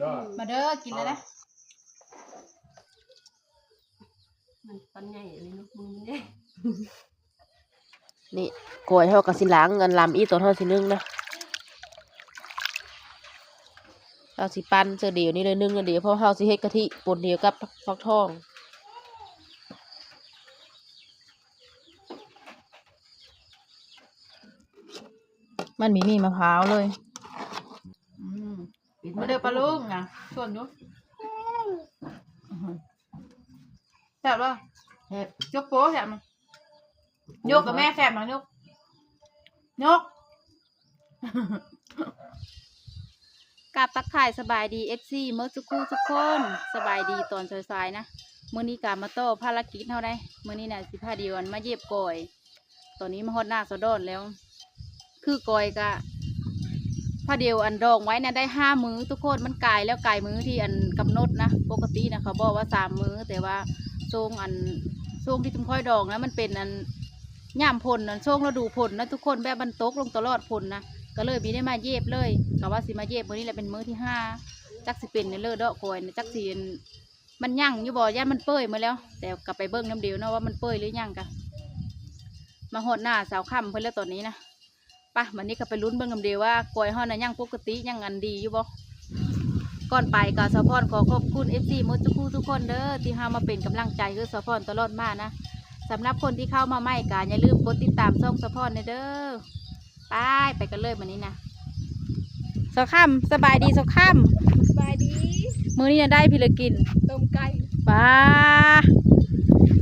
ยอดมาเด้อกินเลยนะมันตอนใหญ่เลยเนาะมือมันใหญ่นี่กล้วยเฮาก็สิล้างเงินลำอีตอนเฮาสินึ่งนะเราสิปั้นเจอเดียวนี่เลยนึ่งกันเดียวเพราะเฮาสิเฮ็ดกะทิป่นเดียวกับฟักทองมันมีมีมะพร้าวเลยอื มมาเด้อปลาลุงนะชวนอยู่แซ่บป่ะแซ่บยกโป๊แซ่บมั้ยยกกับแม่แซ่บมั้ยยกยกกราบตักทายสบายดีเอฟซีเมื่อสักครู่ทุกคนสบายดีตอนสายๆนะมื้อนี้การมาโต้ภารกิจเท่าได้มื้อนี้น่ะสิพาเดียวอันมาเย็บกอย ตอนนี้มาฮอดหน้าสะดอนแล้ว คือกอยกะ พาเดียวอันดองไว้เนะได้ห้ามื้อทุกคนมันกลายแล้วกลายมื้อที่อันกำหนดนะปกตินะเขาบอกว่าสามมื้อ แต่ว่าทรงอันทรงที่ตุ้มค่อยดองนะมันเป็นอันย่ามพลอันทรงฤดูพลนะทุกคนแบบมันตกลงตลอดพลนะก็เลยมีได้มาเย็บเลยกะว่าสิมาเย็บมื้อนี้แหละเป็นมื้อที่ห้าจักสิเป็นในเลือดอกกอยเนี่ยจักสิอันมันยั่งอยู่บ่ย่านมันเปื่อยมาแล้ว แต่กลับไปเบิ่งน้ำเดียวเนาะว่ามันเปื่อยหรือยังกะมาหดหน้าสาวค่ำเพิ่นแล้วตอนนี้นะ ปะวันนี้ก็ไปลุ้นเบิ่งน้ำเดียวว่ากอยห่อน่ะยังปกติยังอันดีอยู่บ่ก่อนไปกาสะพอนขอขอบคุณ FC มดทุกคู่ทุกคนเด้อที่หามาเป็นกำลังใจคือสะพอนตลอดมานะสำหรับคนที่เข้ามาใหม่กาอย่าลืมกดติดตามช่องสะพอนเด้อไปไปกันเลยวันนี้นะสอค่ำสบายดีสอค่สบายดีำมื้อนี้นะได้พี่เลยกินต้มไก่ป้า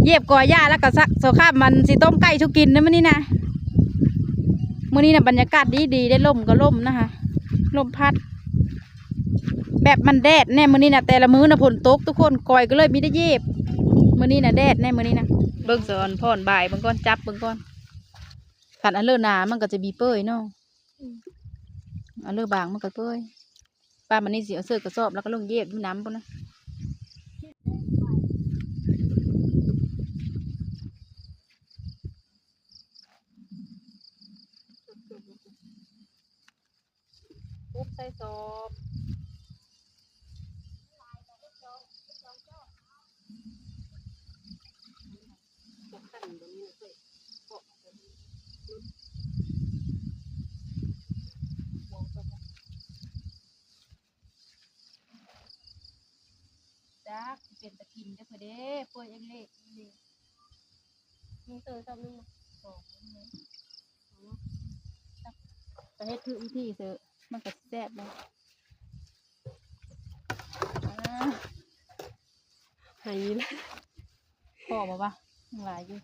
เย็บก่อย่าแล้วก็สักสอค่ำมันสิต้มไก่ชุกินนะมื้อนี้นะ มื้อนี้นะบรรยากาศดีดีได้ลมก็ลมนะคะลมพัด แบบมันแดดแน่มื้อนี้นะแต่ละมื้อนะฝนตกทุกคนก่อยก็เลยมีได้เย็บมื้อนี้นะแดดแน่มื้อนี้นะเบิ่งสอนพ่อนบ่ายเบิ่งก่อนจับเบิ่งก่อนขันอันเลอหนามันก็จะมีเปื่อยเนาะเอาเลือบางมันก็เปื่อยป้ามันนี่เสิเอเสื้อกระสอบแล้วก็ลงเย็บด้วยน้ำปุ่นนะปุ๊บใส่สอบจ้าเป็นตะกินเด้อเพื่อเด้เปื่อยยังเละนี่เด้ มีเตยซ้ำนึง สองเลย ไปเฮ็ดคือวิธีเถอะมันก็แซ่บเลยอ่าหายแล้วพอบ่ปะยังหลายอยู่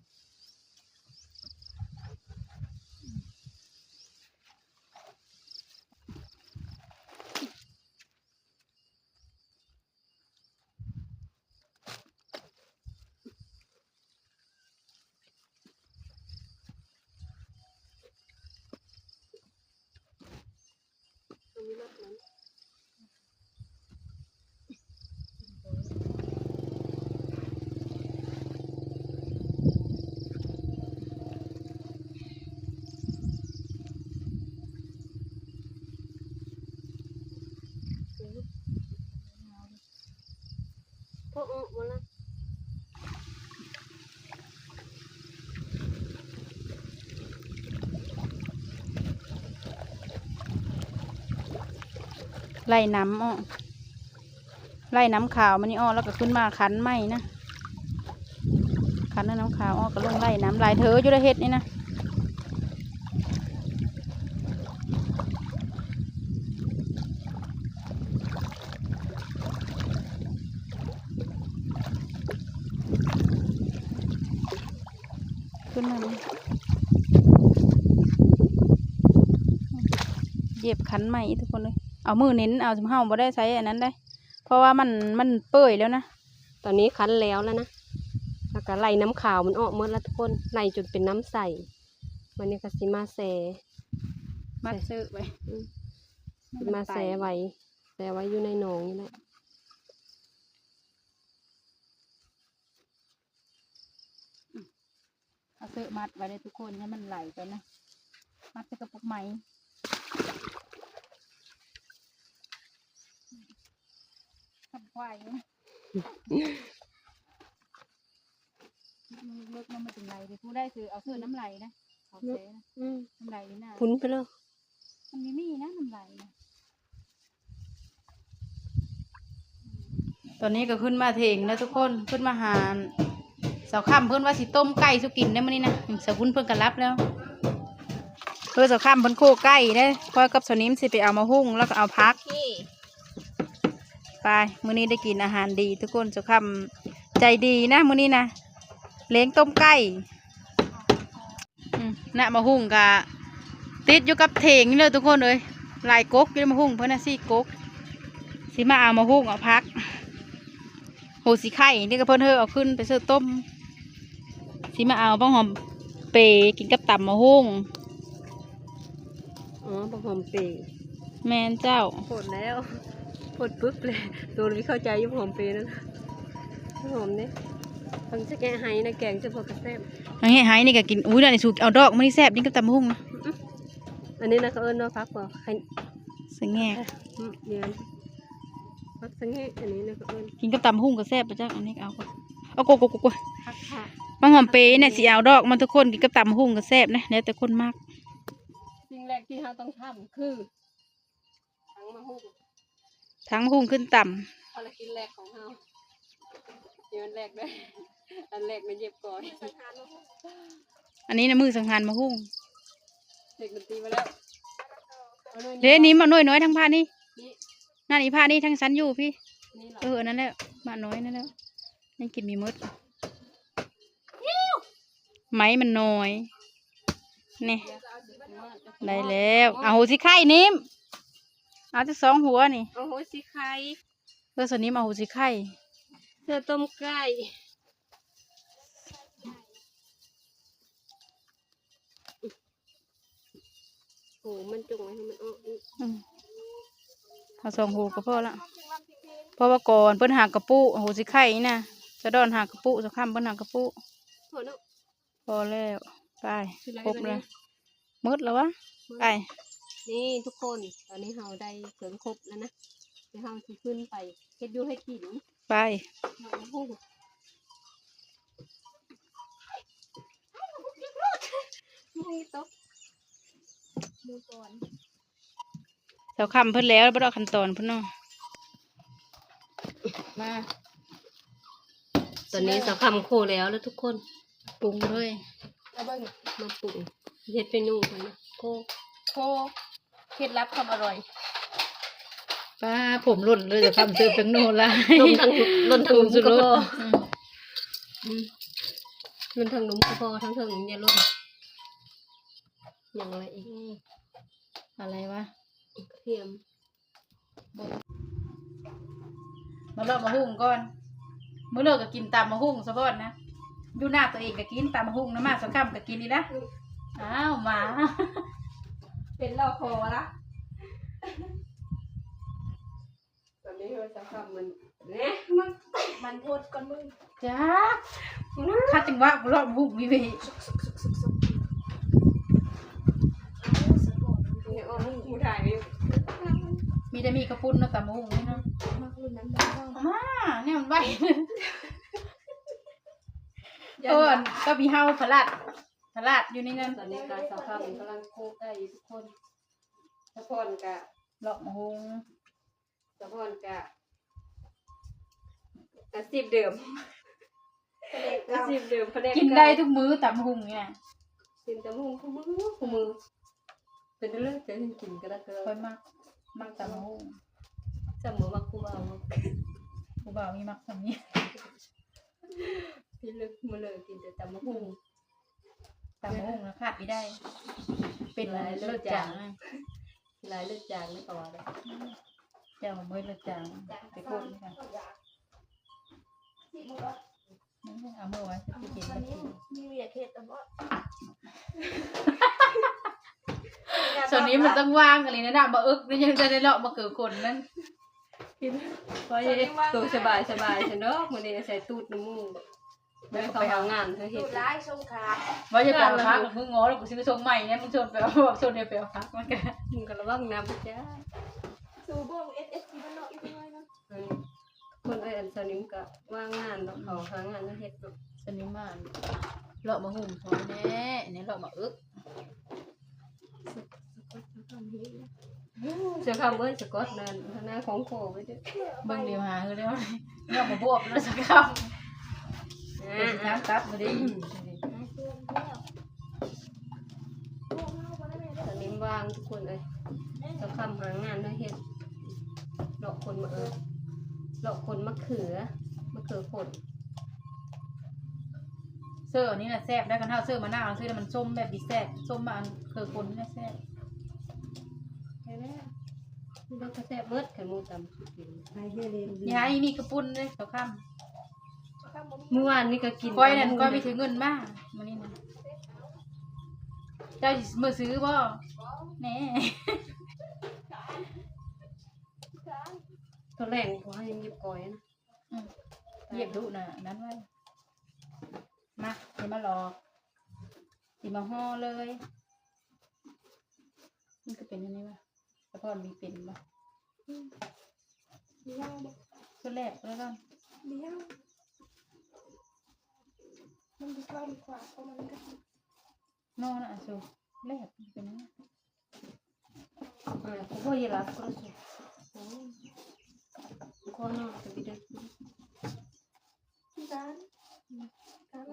ไล่น้ำอ้อไล่น้ำขาวมันนี่อ้อแล้วก็ขึ้นมาคันไหมนะคันแล้วน้ำขาวอ้อก็ลงไล่น้ำลายเธออยู่ในเฮ็ดนี่นะขึ้นมาเหยียบคันใหม่ทุกคนเลย เอามือเน้นเอาเฮาบ่ได้ใช้อันนั้นได้ เพราะว่ามันมันเปื่อยแล้วนะตอนนี้คั้นแล้วแล้วนะแล้วก็ไล่น้ำขาวมันออกหมดแล้วทุกคนไล่จนเป็นน้ำใสวันนี้ก็สิมาแซมัดซื้อไปสิมาแซไว้แซไว้อยู่ในหนองนี่แหละเอาซื้อมัดไว้เลยทุกคนให้มันไหลไปนะ มัดใส่กระปุกไหม ทำควายเนาะเลิกมันมาถึงไรดิผู้ได้คือเอาเสื้อน้ำไหลนะเอาเสื้อนะอืมน้ำไหลนี่น่ะพุ้นไปเลยมันมีมีนะน้ำไหลนะตอนนี้ก็ขึ้นมาเถงแล้วทุกคนขึ้นมาหาสาวข้ามเพิ่นว่าสิต้มไก่สุกินได้มื้อนี้นะสาวพุ่นเพิ่นก็รับแล้วเพื่อสาวข้ามเพิ่นโคไก่ได้พอยกับสาวนิ้มสิไปเอามาหุ้งแล้วก็เอาพัก ไปมื้อนี้ได้กินอาหารดี ทุกคนสาวข้ามใจดีนะมื้อนี้นะเลี้ยงต้มไก่อืมน่ะมาหุ้งกะติดอยู่กับเถงนี่เลยทุกคนเลยหลายกกอยู่ในมาหุ้งเพิ่นน่ะสี่กกสิมาเอามาหุ้งเอาพักโหสีไข่นี่ก็เพิ่นเฮอเอาขึ้นไปเสิร์ฟต้มสิมาเอาบ้างหอมเปกินกับตำมะฮุ่งอ๋อบักหอมเปย์แมนเจ้าโผดแล้วโผ ดปึ๊บเลยตัวนี้เข้าใจอยุ่หอมเปย์นั่นหอมเนี่ยฟังจะแกะไห้นะแกงจะพอกระแซบอันนี้หายนี่ก็กินอุ้ยนี่สูตรเอาดอกมันนี่แซ่บนี่กับตำมะฮุ่งนะอันนี้นะเขาเอิ้นว่าพักบ่ไห้สังแง่อืมเดี๋ยวนะพักสังเกตอันนี้นะเขาเอิ้นกินกับตำมะฮุ่งก็แซ่บไปจ้าอันนี้เอาก่อนเอาโกโกโกโกพักค่ะบางหอมเปเนี่ยสิเอาดอกมันทุกคนกินกับตำมะฮุ่งก็แซ่บนะแล้วแต่คนมากสิ่งแรกที่เราต้องทำคือทั้งมาหุ้ม ทั้งมะฮุ่งขึ้นตภารกิจแรกของเราเดี๋ยวอันแรกได้ อันแรกมันเย็บก่อนำอันนี้นะมือสังหารมะฮุ่งเด็กดนตรีมาแล้วอาหน่อยเด้นี้มาหน่อยน้อยทั้งผ้านี่นี่นั่นอีผ้านี่ทั้งสันอยู่พี่ นี่เหรอเอออันนั่นแหละมาน้อยนั่นแหล้วยังกินมีมดไม้มันน้อย นี่ได้แล้ว เอาหัวสิไข่นิ่ม เอาจะสองหัวนี่โอ้โหสิไข่เพื่อสวนนี้เอาหัวสิไข่เสื้อต้มไก่โอ้มันจงไว้ให้มันออกอีกอืมเอาสองหัวก็พอละเพราะว่าก่อนเพิ่นหากระปุเอาหัวสิไข่นี่นะจะดอนหากระปุสักคำเพิ่นหากระปุโถเนาะพอแล้วไปคืออะไรครบแบบนี้เลยหมดแล้ววะไป นี่ทุกคนตอนนี้เราได้เสริมครบแล้วนะเดี๋ยวเราจะขึ้นไปเฮ็ดอยูให้กินไปโอ้โหนี่ตกดูก่อนเสาคำเพิ่นแล้วบ่ดอกขั้นตอนเพิ่นเนาะมา ตอนนี้สักคำโคแล้วแล้วทุกคนปรุงเลยมาปรุงเฮ็ดเมนูกันนะโคโคเค ล็ดลับความอร่อย ป้าผมหล่นเลยจะทำเจอเป็นโนละลงทางลนทางปรุนุ่งมสุดก็รพสออืมอืมลนทางนุ่มก็พอทั้งเทิงอย่าลนอย่างไรอีกอะไรวะกระเทียมมาเลิกมาหุ่งก่อนมื้อเลิกก็กินตามมาหุ่งซะก่อนนะอยู่หน้าตัวเองก็กินตามมาหุ่งนะมาสักคำก็กินนี่นะอ้าวหมา เป็นเราคอละตอนนี้เราจะทำมันเนี่ยมันมันโทษก่อนมึงจ้าข้าจังหวะรอบหุ่งมีเวเนี่ยอ๋อมึงถ่ายไปมีแต่มีกระปุ้นเนาะตามมาหุ่งนี่เนาะมาคุณน้ำบ้างมาเนี่ยมันไหวเออก็มีเฮาพลัด พลัดอยู่ในนั้นตอนนี้การสาวข้าวมันกำลังโคกได้อยู่ทุกคนสะพอนกะหลอกมาหุ่งสะพอนกะอาชีพเดิมอาชีพเดิมแผกกินได้ทุกมื้อตามมาหุ่งเนี่ยกินแต่มือคู่มือคู่มือเป็นเรื่องจะกินก็ได้ก็ค่อยมักมักตามมาหุ่งจะมือมาคู่เอากูบ่าวมีมักสามีที่เลือกมือเลยกินแต่ตำมะฮุ่ง ตามมาหุ่งนะขาดไม่ได้ เป็นอะไรเลิศจางนะหลายเลือดจางไม่ต่อเลยเจ้าของเมื่อเลิศจางไปโคตรนี่ค่ะเอาเมื่อไว้จะไปกินมากินมีเวียเทศแต่ว่าส่วนนี้มันต้องว่างกันเลยนะดามาอึกนี่ยังจะได้เลาะมาเกิดคนนั่นเพราะยังตัวสบายสบายฉันเนาะมือนี้ใส่ตูดน้ำมูก ไม่เขาเอางานเขาเห็นร้ายสงครามว่าจะไปเอาพักมึงง้อแล้วกูซื้อทรงใหม่เนี่ยมึงชวนไปเอาบอกชวนเนี่ยไปเอาพักมันกันมึงก็ระวังน้ำจ้าสูบงเอสเอสทีมันเนาะอีกน้อยเนาะคนเอ้ยอันสนิมก็ว่างงานดอกเขาหางานแล้วเฮ็ดเนาะสนิมมากเลาะมาหุ่มซอยแน่เนี่ยเลาะมาอึกเจะคำเอ้ยสะกดนั่นหน้าของโคไว้เด้อเบิ่งเดียวหาคือเดียวเลาะมาบวบแล้วสักคำ อ่เดี๋ยวสิาน้ำตับมาดิสนิมว่างทุกคนเอ้ยเจะคำหางานแล้วยเฮ็ดดอกคนมาเอิญดอกคนมะเขือมะเขือผลเสื้ออันนี้นะแซ่บได้กันเท่าเสื้อมะนาวซื้อแล้วมันส้มแบบดีแซ่บส้มมาอันเคยคนนี่แซ่บไปแล้วมันก็แซ่บเบิดไข่มูตำกินยายมีกระปุ้นเลยเขาข้าม เมื่อวานนี่ก็กินก้อยนั่นก้อยมีถือเงินมากมันนี่นะเจ้าสิมือซื้อบ่แหน่ตัวแรงพอให้ยิบก้อยนะอืมเหยียบดุน่ะนั้นไว้มาเดี๋ยวมาหลอกสิมาห่อเลยมันก็เป็นยังไงวะแต่พ่อมีเป็นปะก็แลบแล้วกัน มันดีกว่าดีกว่าเพราะมันก็นอนอะสูแลบเป็นยังไงอ่ากูก็ยัรับก็สุดก็นอนจะไปเด็กที่ร้าน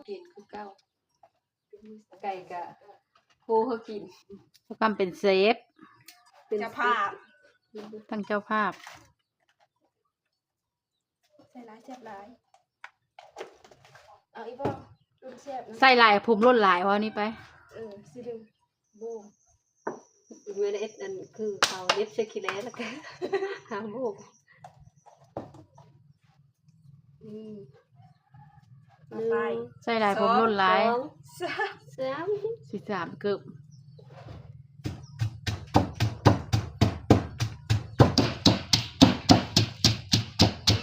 เปลี่ยนคือเก่าไก่กะโคเขากินเขากำเป็นเซฟเป็นจะภาพทั้งเจ้าภาพใส่ร้ายเจ็บร้ายเอาอีบ่ดู เจ็บนะใส่ลายผมล้นลายวะนี่ไป เออสิดึงโบเวลาเอ็ดนั่นคือเขาเล็บเชคิเลสแล้วกันหางโบกอืมต่อไปใส่ลายผมล้นลายสองสามสามสิสามเกือบ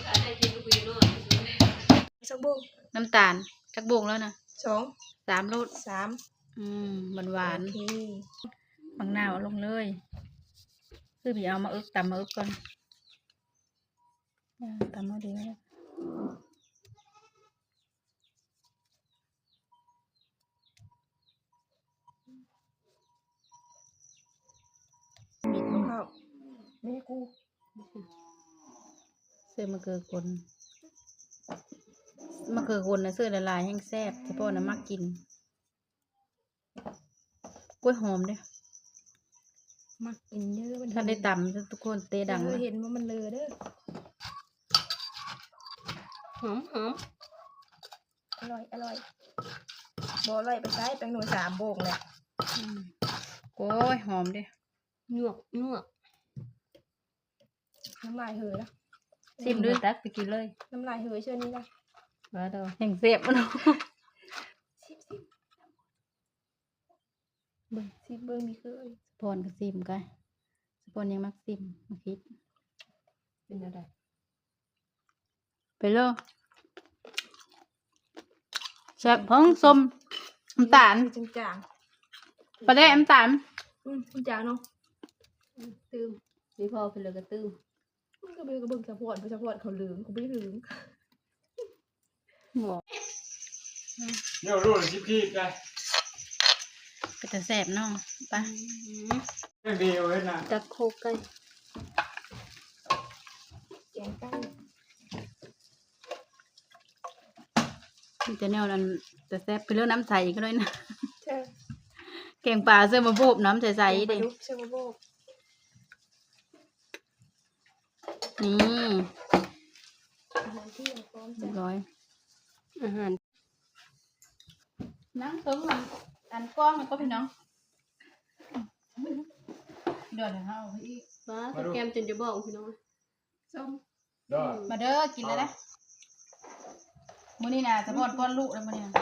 อะไรกินกูอยู่โน่นสองโบงน้ำตาล จักบงแล้วนะสองสามรสสามอืมหวานหวานโอเคๆบางนาวเอาลงเลย คือพี่เอามาอึกตำมาอึกก่อนอ่าตำมาดีแล้วบิดของเขาไม่ให้กูเสื้อมะเขือคน มะเขือคนนะเสื้อละลายแห้งแซ่บเฉพาะน้ำมักกินกล้วยหอมเด้อมักกินเยอะมันท่านได้ตำทุกคนเตะดังเออนะเห็นว่ามันเลอเด้อหอมหอมอร่อยอร่อยบออร่อยไปใช้แป้งหนูสามโบงเลยอืมโอ้ยหอมเด้อหนวกหนวกน้ำลายเหยละซิมด้วยตักไปกินเลย น้ำลายเหยเชื่อนี้ละ มาเด้อแห่งเสียบมันสิบสิบเบิ้งสิบเบิ้งมีเคยสปอนก็ซิมกันสปอนยังมักซิมมาคิด เป็นอะไรไปเลยแซ่บเพิ่งส้มน้ำตาลจางจางปลาแดกน้ำตาลๆอืมคุณจางเนาะอืมตืมนี่พอเป็นเลยกระตื้มมันก็เบิ่งก็เบิ่งสะพอนไปสะพอนเขาลืมเขาไม่ลืม บอกเนี่ยรู้เลยชิบขี้กันก็จะแซ่บเนาะไปเรื่องเดียวเห็นนะจักโคกไก่แกงไก่มีแต่แนวนั้นแต่แซ่บไปเรื่องน้ำใสก็เลยนะใช่แกงปลาเสื้อมาโบบน้ำใสๆปลาเด็ดุกเชอร์โบกนี่อาหารที่ยังพร้อมเรีจ้ะยบร้ อยอาหารนั่งเติมมันอันกล้องมันก็พี่น้องเดี๋ยวเดี๋ยวเอาไปอีกว้าตัวแกมจนจะบอกพี่น้องส้มได้มาเด้อกินเลยนะมื้อนี้นะสะพอนป้อนลูกแล้วมื้อนี้นะ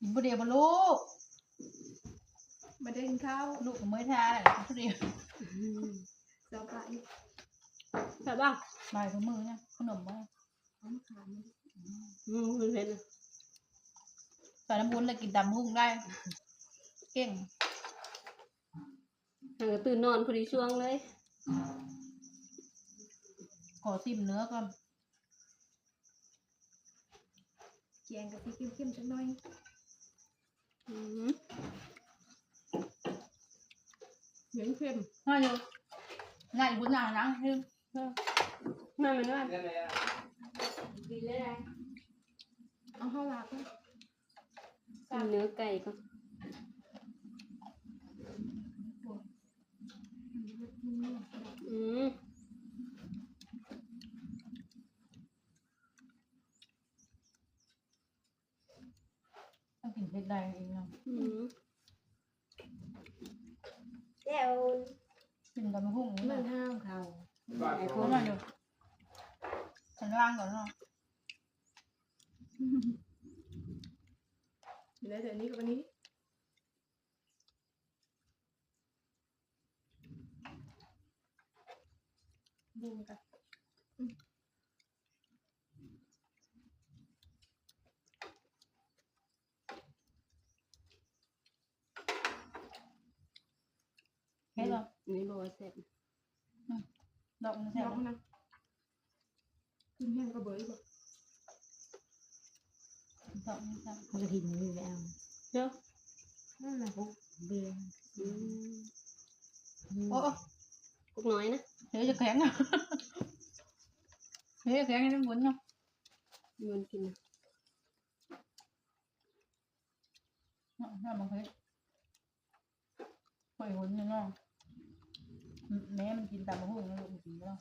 กินผู้เดียวบ่ลูกมาได้กินข้าวลูกกับมื้อทาแหละกินผู้เดียวเจ้าไก่ใช่ป่ะบ่ายของมือนะขนมบ่น้ำขาม อืมเห็นนะใส่น้ำบุญเลยกินตำหุ้งได้ เก่งหางตื่นนอนพอดีช่วงเลยขอซิมเนื้อก่อนแกงกะทิเข้มๆจังหน่อยอืมเหมือนเค็มง่ายอยู่ง่ายบุญหนานังคือมามันว่า นั่นแหละเอาข้าวหลากนะกินเนื้อไก่ก็อืมต้องกินเผ็ดแดงเองเนาะอืมแก้วกินกับมะฮุ่งนี่มัมันนห้ามเขาบ้านไอ้พเขาวกมาอยู่ฉันล่างก่อนเนาะ อยู่แล้วเดี๋ยวนี้กับวันนี้บุ้งกันเผ็ดเหรอนี่บอกว่าแซ่บดอกมันน้แซ่บองนะขึ้น แห้งก็เบยบ่ดอกมันแซ่บมันกระถิ่นนี่ไปเอาเนาะนั่นแหละพวกเบียร์อืมโอ้กุกน้อยนะเดี๋ยวจะแข็งอะเดี๋ยวจะแข็งให้มันบุญเนาะมันกินนะเนาะน่าบังเพ็ดปล่อยหุ่นเนาะแม่มันกินตามมะฮุ่งแล้วมันกินแล้ว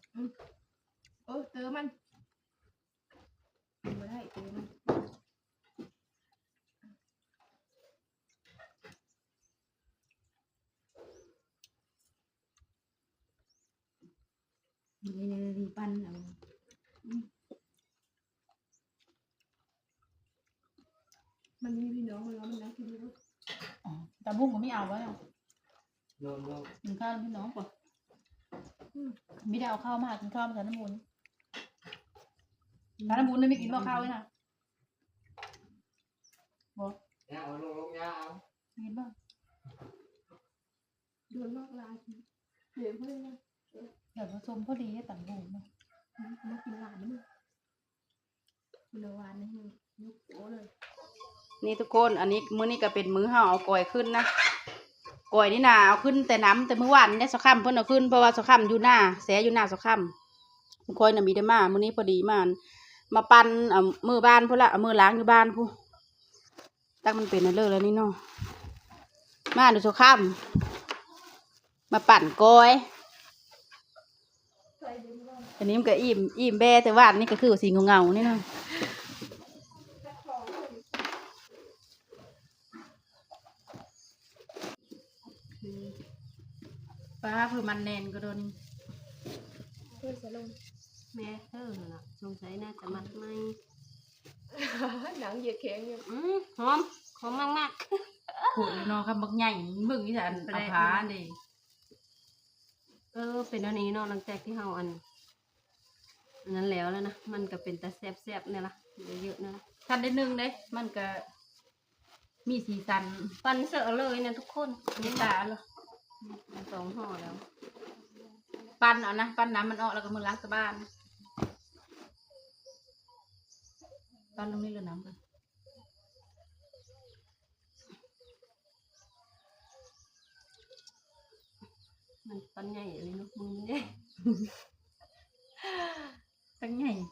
เออเจอมันไม่ได้เจอมัน มั นเลยรีปั้นเอามันมีพี่น้องมันแล้วมันนักกินด้วยอ๋อตามบุ้งก็ไม่เอาไว้อะโน่นโน่นกินข้าวพี่น้องก่อนไม่ได้เอาข้าวมากินข้าวมาใส่น้ำมูลถ้าน้ำมูลไม่กินบ่ข้าวเลยนะบอกเนี่ยเอาลงลงยาเอากินบ้างโดนลอกลายเดี๋ยวเพื่อนนะ เดี๋ยวผสมพอดีให้ต่างบุ้งเนาะมากินหลานนี่มันวานนี่ยุกโอ้เลย นี่ทุกคน อันนี้มื้อนี้ก็เป็นมื้อเฮาเอากล้อยขึ้นนะกล้อยนี่นาเอาขึ้นแต่น้ำแต่มื้อวานเนี่ยสักค่ำเพิ่นเอาขึ้นเพราะว่าสักค่ำอยู่หน้าแสอยู่หน้าสักค่ำทุกคนน่ะมีได้มามื้อนี้พอดีมามาปั่นเอามือบ้านพุ่นละเอามือล้างอยู่บ้านพุ่นตั้งมันเป็นอันเลิกแล้วนี่เนาะมาดูสักค่ำมาปั่นกล้อย อันนี้มันก็อิ่มอิ่มแบแต่ว่าอันนี้ก็คือสีเงาๆนี่เนาะป้าเพื่อมันแนนก็โดนเพื่อนจะลงแม่เธอน่ะสงสัยน่าจะมัดไหมหนังเหยียดแข็งอยู่อืมหอมหอมมากมากโหดเลยเนาะคำบักใหญ่เบิ่งนี่สันเอาผาดิๆเออเป็นอันนี้เนาะหลังจากที่เฮาอันอั นนั้นแล้วแล้วนะ มันก็เป็นตาแซ่บๆเนี่ยละเยอะๆนะทันได้หนึ่งเด้ มันก็ มีสีสันปันเสอะเลยเนี่ยทุกคนมีตาเลยสองห่อแล้ว ปั้นเอานะ ปั้นน้ำมันออกแล้วก็มือล้างสะบ้าน ปั้นลงนี่เลยน้ำกันมันปันใหญ่เลยเนาะมือมันใ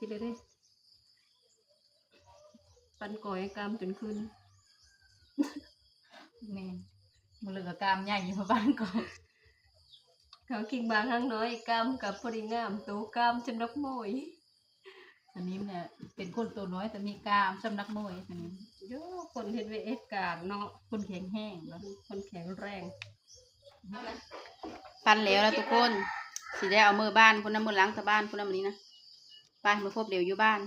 หญ่ตั้งใหญ่ที่เลยเด้ปันก่อยกามจนขึ้นแม่นมือเหลือกกามใหญ่อยู่เพราะบ้านก็เขาคิงบางข้างน้อยกามกับพอดีงามโตกามจนนักโมยอันนี้เนี่ยเป็นคนตัวน้อยแต่มีกล้ามสำนักมวยอันนี้โยคนเห็นเวเอ็ดการเนาะคนแข็งแห้งแล้วคนแข็งแรงปั้นแล้วแล้วทุกคนสิได้เอามือบ้านพุ่นน้ำมือล้างสะบ้านพุ่นน้ำอันนี้น ไปมาพบเดี๋ยวอยู่บ้าน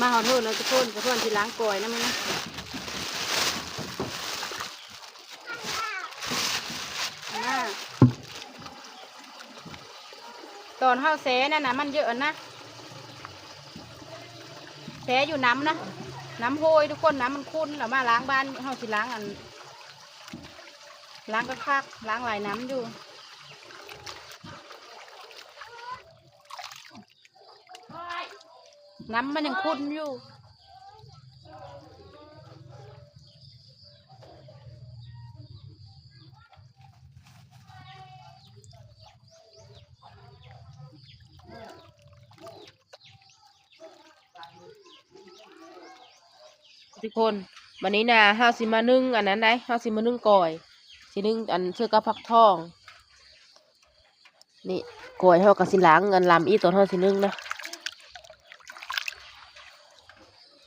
มาขอโทษนะทุกคนขอโทษที่ล้างก่อยนะมึงนะมาตอนเข้าแสนั่นนะมันเยอะนะแสอยู่น้ำนะ น้ำโหยทุกคนน้ำมันคุ้นเรามาล้างบ้านเฮาสิล้างอัน ล้างก็คักล้างหลายน้ำอยู่น้ำมันยังคุ้นอยู่ ทุกคนวันนี้นะห้าสิมานึ่งอันนั้นได้ห้าสิมานึ่งก่อยสินึ่งอันเสื้อกับผักทอง นี่ก่อยเฮากับสิล้างอันลำอีตัวเฮาสินึ่งนะ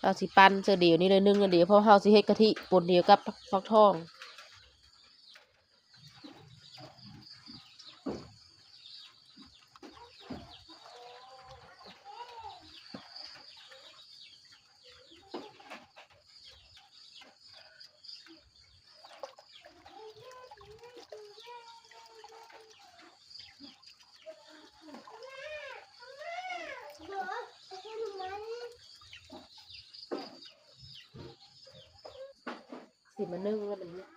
เราสิปั้นเสื้อเดียวนี่เลยนึ่งอันเดียวเพราะเฮาสิเฮ็ดกะทิปนเดียวกับผักทอง สิมานึ่งแล้วมันเนี่ย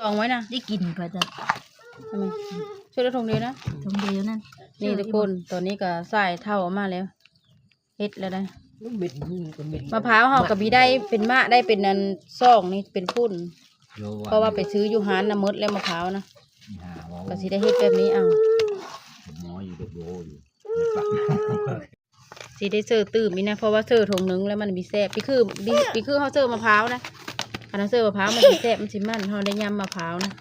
ลองไว้นะได้กินก็จะทำไมช่วยได้ทงเดียวนะทงเดียวนั่นนี่ทุกคนตอนนี้ก็ใส่เท่ามาแล้วเฮ็ดแล้วได้มะพร้าวเฮากับบีได้เป็นมะได้เป็นนันซ่องนี่เป็นพุ่นโยเพราะว่าไปซื้ออยู่ฮานน้ำมดแล้วมะพร้าวนะหาหมอก็สิได้เฮ็ดแบบนี้เอาหมออยู่กับโยอยู่สิได้เสิร์ฟตื่มนี่นะเพราะว่าเสิร์ฟทงนึงแล้วมันมีแซ่บพี่คือพี่พี่คือเฮาเสิร์ฟมะพร้าวนะ อันนั้นเสิร์ฟมะพร้าวมันสิแซ่บมันสิมันเฮาได้ยำมะพร้าวนะ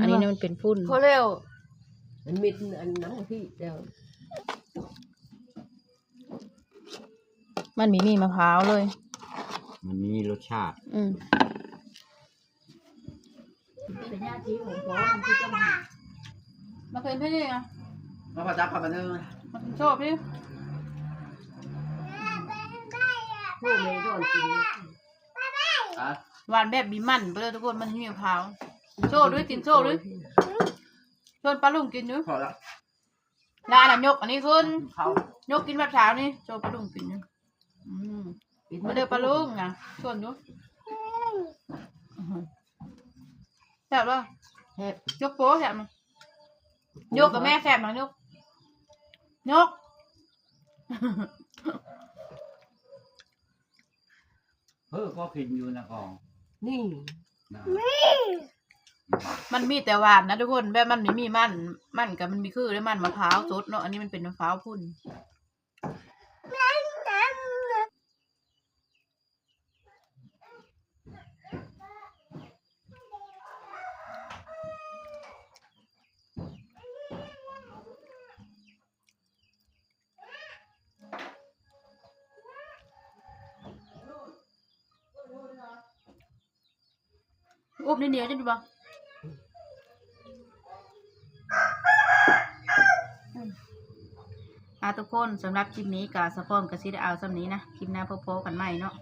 อันนี้เนี่ยมันเป็นพุ่นพอแล้วมันมิดอันน้ำพี่เดียวมันมีมีมะพร้าวเลย มันมีรสชาติ อืมเป็นญาติของพ่อมันที่จะมามาเคยเพื่อนยังไงมาประจับกับมันเถอะมาชอบพี่พวกไม่โดนกินอะ หวานแบบมีมันไปเลยทุกคนมันมีมะพร้าวโชว์ด้วยกินโชว์ด้วยชวนปลาลุงกินด้วยพอละลาหนัยกอันนี้ขึ้นเข้ายกกินแบบเช้านี่โชว์ปลาลุงกินด้วยอืมมาเด้อปลาลุงนะชวนด้วยแซ่บป่ะแซ่บยกโป๊แซ่บมั้ยยกกับแม่แซ่บมั้ยยกยกเฮ้อก็กินอยู่นะกอง นี่นะมันมีแต่หวานนะทุกคนแบบมันไม่มีมัน มันกับมันมีคือได้มันมะพร้าวสดเนาะอันนี้มันเป็นมะพร้าวพุ่น อุบนิดเดียวจะดูบ้างอาทุกคนสำหรับคลิปนี้กับสปอมกับซีดเอาสำนี้นะ คลิปหน้าพบกันใหม่เนาะ